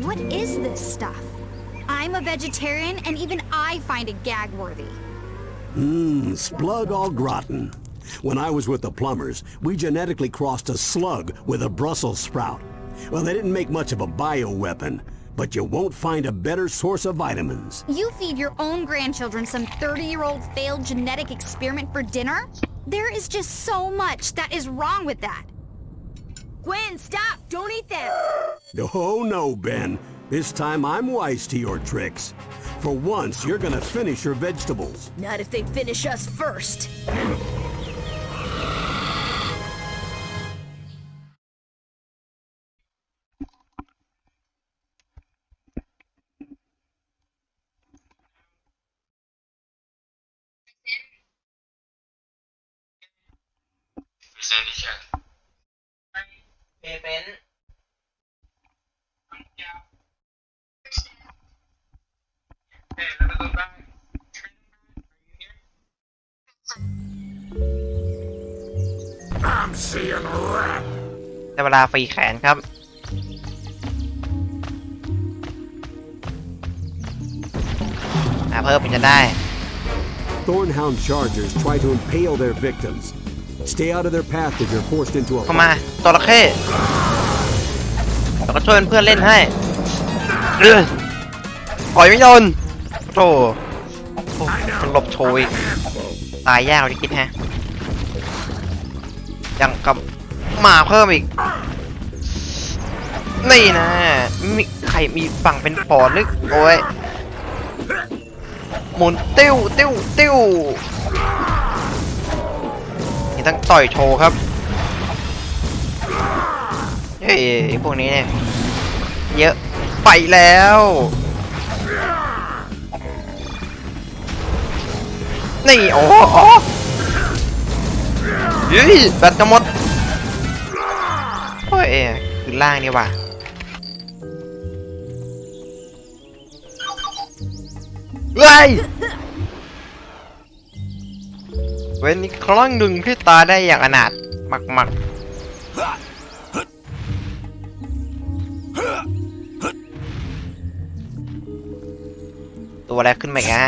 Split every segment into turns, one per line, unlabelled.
What is this stuff? I'm a vegetarian and even I find it gag worthy.
Mmm, splug au gratin. When I was with the plumbers, we genetically crossed a slug with a Brussels sprout. Well, they didn't make much of a bioweapon, but you won't find a better source of vitamins.
You feed your own grandchildren some 30-year-old failed genetic experiment for dinner? There is just so much that is wrong with that. Gwen, stop! Don't eat them!
Oh no, Ben. This time I'm wise to your tricks. For once, you're gonna finish your vegetables.
Not if they finish us first.
Presentation
เ I'm
seeing a rat.
ได้เวลาฟรีแขนครับอ่าเพิ่มเป็นจะได้
Thornhound chargers try to impale their victims. Stay out of their path if you're forced into a
เข้ามา
fight.
จระเข้แล้วก็ช่วยเพื่อนๆเล่นให้เรือปล่อยไม่โดนโธ่โอ้มันหลบโชยตายยากกว่าที่คิดแฮะ ยังกับหมาเพิ่มอีก นี่นะ มีใครมีฝั่งเป็นปอดนึกโอ้ยหมุนติ้วติ้วติ้วนี่ต้องต่อยโชว์ครับเฮ้ยพวกนี้เนี่ย เยอะไปแล้วนี่โอ้โอ้ เฮ้ยแบตจะหมดโอ้ยคือล่างนี่ว่ะเฮ้ยเว้นอีกครั้งหนึ่งที่ตาได้อย่างอนาถมักๆตัวอะไรขึ้นมาอีกฮะ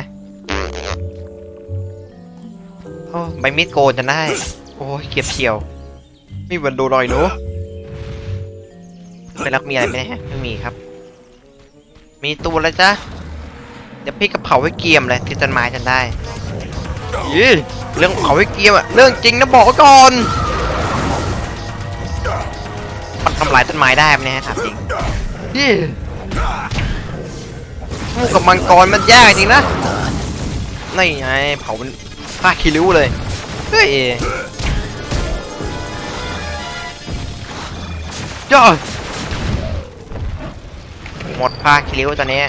โอ้ใบมีดโกนจะได้ อ้ยเก็บเฉียวนี่มันดูรอยหนูไม่รักมีอะไรไหมฮะไม่มีครับ มีตัวอะไรจ๊ะเดี๋ยวพี่กระเผาไว้เกียมเลยที่ต้นไม้จนได้ยี่เรื่องเผาไว้เกียมอะเรื่องจริงนะบอกไว้ก่อนมันทำลายต้นไม้ได้ไหมเนี่ยถามจริงยี่สู้กับมังกรมันยากจริงนะนี่ไงเผามันผ้าคิริ้วเลยเฮ้ย จ้าหมดผ้าคิริ้วตอนนี้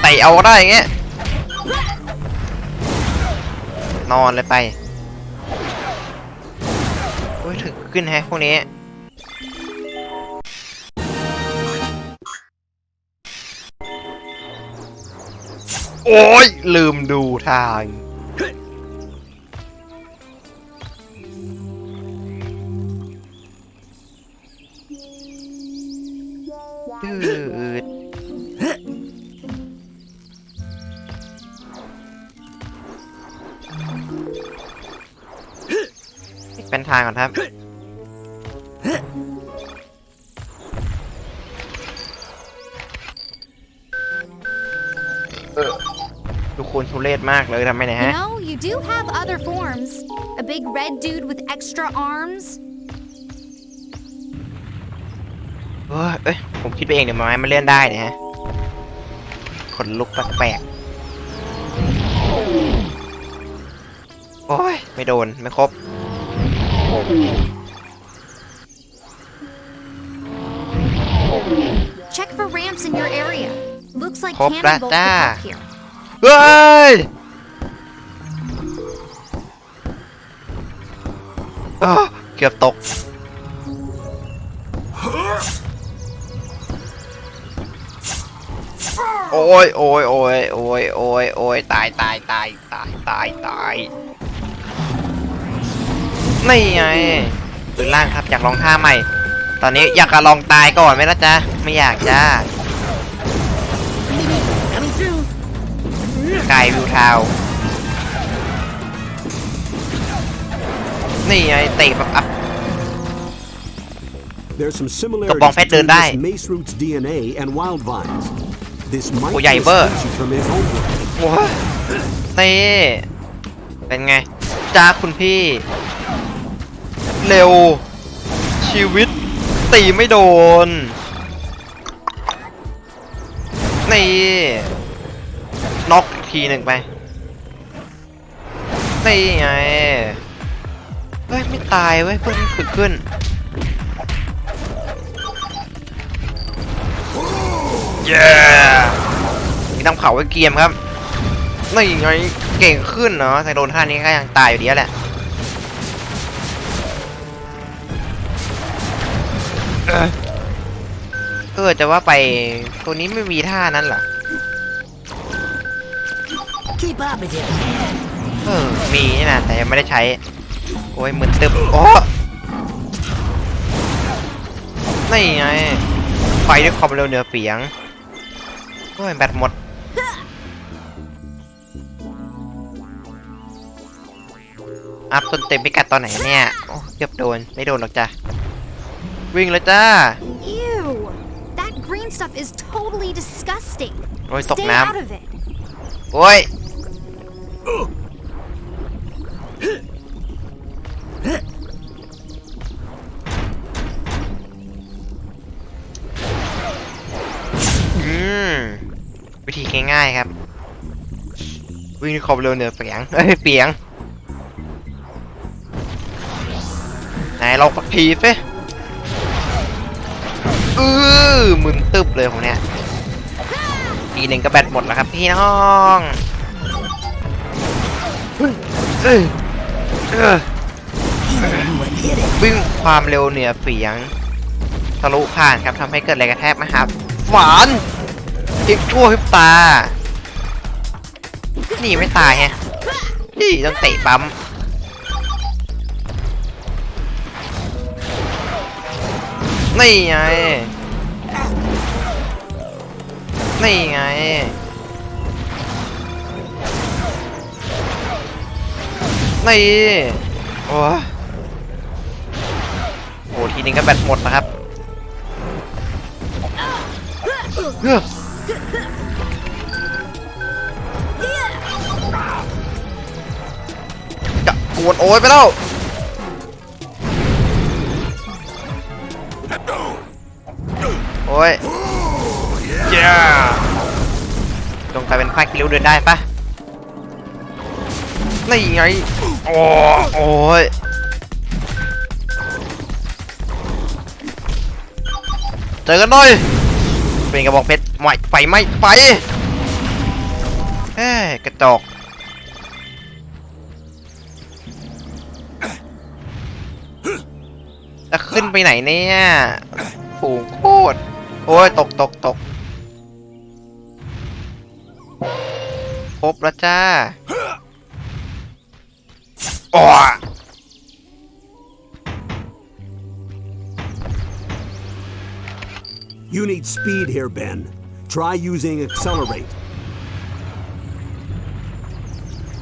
ไต่เอาได้อย่างเงี้ยนอนเลยไปโอ้ยถึงขึ้นแฮะพวกนี้โอ้ยลืมดูทาง ก่อนครับเออทุกคนทุเรศมากเลยทำไมเนี่ย
You
ฮะ
know, you do have other forms. A big red dude with extra arms.
เอ้ยเอ้ย ผมคิดไปเองเดี๋ยวไม้มันเลื่อนได้เนี่ยฮะขนลุกแปลกๆโอ้ย ไม่โดน ไม่ครบ
Check for ramps in your area. Looks like
Hop
cannonbolts could
that
help here.
เฮ้ยอ้าวเกือบตก โอ้ยโอ้ยโอ้ยโอ้ยโอ้ยโอ้ยตายตายตายตายตายตาย นี่ไงปืนล่างครับอยากลองท่าใหม่ ตอนนี้อยากจะลองตายก่อนไหมล่ะจ๊ะไม่อยากจ้า
Coming through.
กายวิวทาวน์นี่ไงเตะแบบอัพ
There's some
กระบอง
similarities
เพชรเดิน
between
ได้
this mace root's DNA and wild vines. This might
โอ้
be
ใหญ่
a
เบอร์
species from his homeworld.
โอ้ยเต้เป็นไงจ้าคุณพี่ เร็ว ชีวิตตีไม่โดน นี่น็อกอีกทีหนึ่งไป นี่ไง เฮ้ย ไม่ตายเว้ยเพิ่มขึ้นขึ้น เย้นี่ต้องเผาไว้เกียมครับ นี่ไง เก่งขึ้นเนาะแต่โดนท่านี้ก็ยังตายอยู่ดีแหละ เออเออจะว่าไปตัวนี้ไม่มีท่านั้นเหรอ
Keep up with it.
เออมีนี่นะแต่ยังไม่ได้ใช้ โอ้ยมึนตึบโอ้นี่ไงไฟด้วยความเร็วเหนือเสียงโอ้ยแบตหมดอัพจนเต็มพิกัดตอนไหนเนี่ย โอ้เกือบโดน ไม่โดนหรอกจ้ะ วิ่งเลยจ้า
Ew. That green stuff is totally disgusting.
โอ้ยตก
Stay
น้
out of it. ำ
โอ้ย อืม วิธีง่ายๆครับ วิ่งด้วยความเร็วเหนือเปียงเอ้ยเปียง ไหนเราปักทีสิ อือมึนตึบเลยผมเนี่ยทีหนึ่งก็แบตหมดแล้วครับพี่น้องวิ่งความเร็วเหนือเสียงทะลุผ่านครับทำให้เกิดแรงกระแทกนะครับฝานอีกชั่วพิบตานี่ไม่ตายไงนี่ต้องเตะปั๊ม นี่ไง นี่ไง นี่ โอ้โอ้ทีนึงก็แบตหมดนะครับเฮ้จะกวนโอ้ยไปแล้ว โอ้ยเจ้าจงกลายเป็นผ้าคิริ้วเดินได้ปะนี่ไงโอ้โอ้ยเจอกันหน่อยเป็นกระบอกเพชรไหวไฟไหมไฟเอ้ยกระจอกจะขึ้นไปไหนเนี่ยฝูงโคตร โอ้ย ตกตกตกครบแล้วจ้าโอ้ย
You need speed here, Ben. Try using accelerate.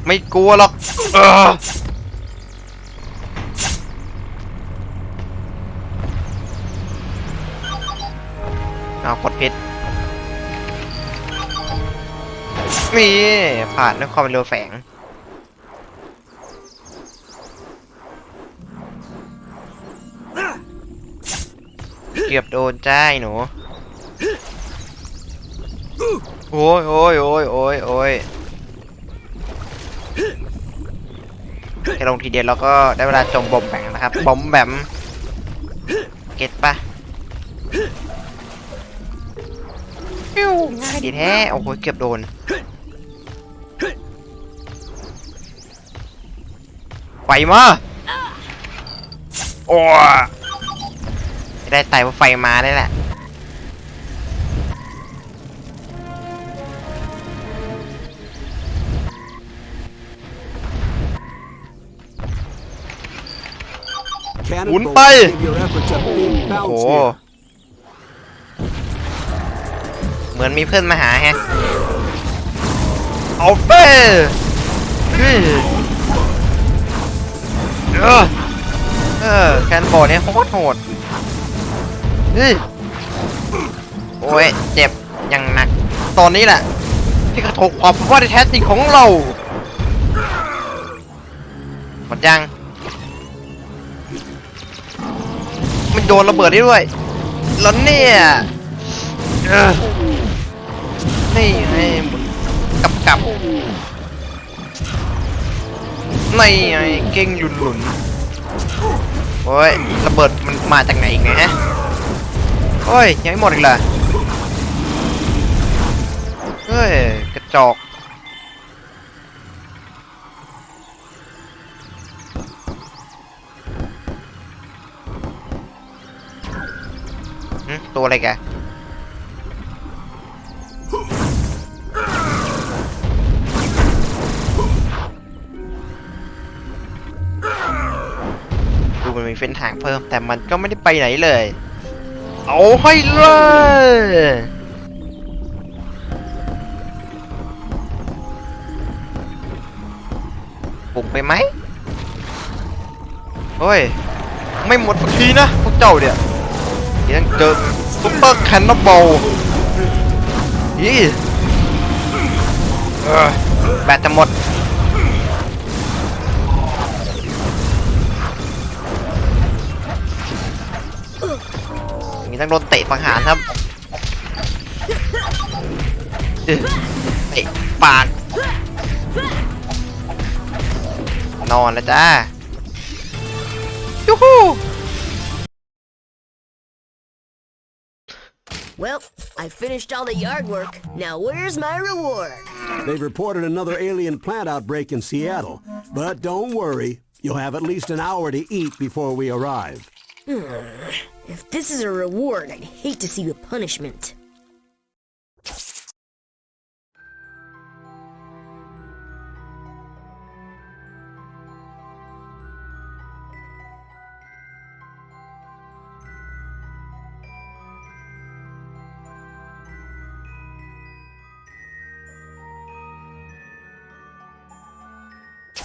ไม่กลัวหรอกเออ เอากดพิษนี่ผ่านด้วยความเร็วแฝงเกือบโดนจ้าหนู โอ้ยโอ้ยโอ้ยโอ้ยโอ้ยแค่ลงทีเดียวแล้วก็ได้เวลาจมบอมแบมนะครับบอมแบมเก็ตปะ ปิ้วง่ายดีแท้ โอ้โห เกือบโดน ไฟมา โอ้ได้ไต่ว่าไฟมาได้แหละ
cannonball
Bún bay.
give your efforts a big
โอ้โห มือนมีเพื่อนมาหาแฮะเอาไปเฮ้ยเออเออแคนบอลเนี่ยโคตรโหดเฮ้ยโอ้ยเจ็บอย่างหนัก ตอนนี้แหละ ที่กระทบความว่าที่แท้จริงของเรา หมดยัง มันโดนระเบิดได้ด้วยแล้วเนี่ยเออ นี่ไงหมุนกลับกลับนี่ไงเก่งหยุดหลุนโอ้ยระเบิดมันมาจากไหนอีกเนี่ยฮะโอ้ยยังไม่หมดอีกเหรอเฮ้ยกระจอกตัวอะไรแก มีเส้นทางเพิ่ม แต่มันก็ไม่ได้ไปไหนเลย เอาให้เลยปุกไปไหมเฮ้ย ไม่หมดสักทีนะ พวกเจ้าเนี่ยยังเจอซุปเปอร์แคนนอบอลยี่แบตจะหมด อย่างนี้ต้องโดนเตะสังหารครับเอ้ยเตะปาก นอนแล้วจ้ายูฮู
Well, I finished all the yard work. Now where's my reward?
They've reported another alien plant outbreak in Seattle. But don't worry, you'll have at least an hour to eat before we arrive.
If this is a reward, I'd hate to see the punishment.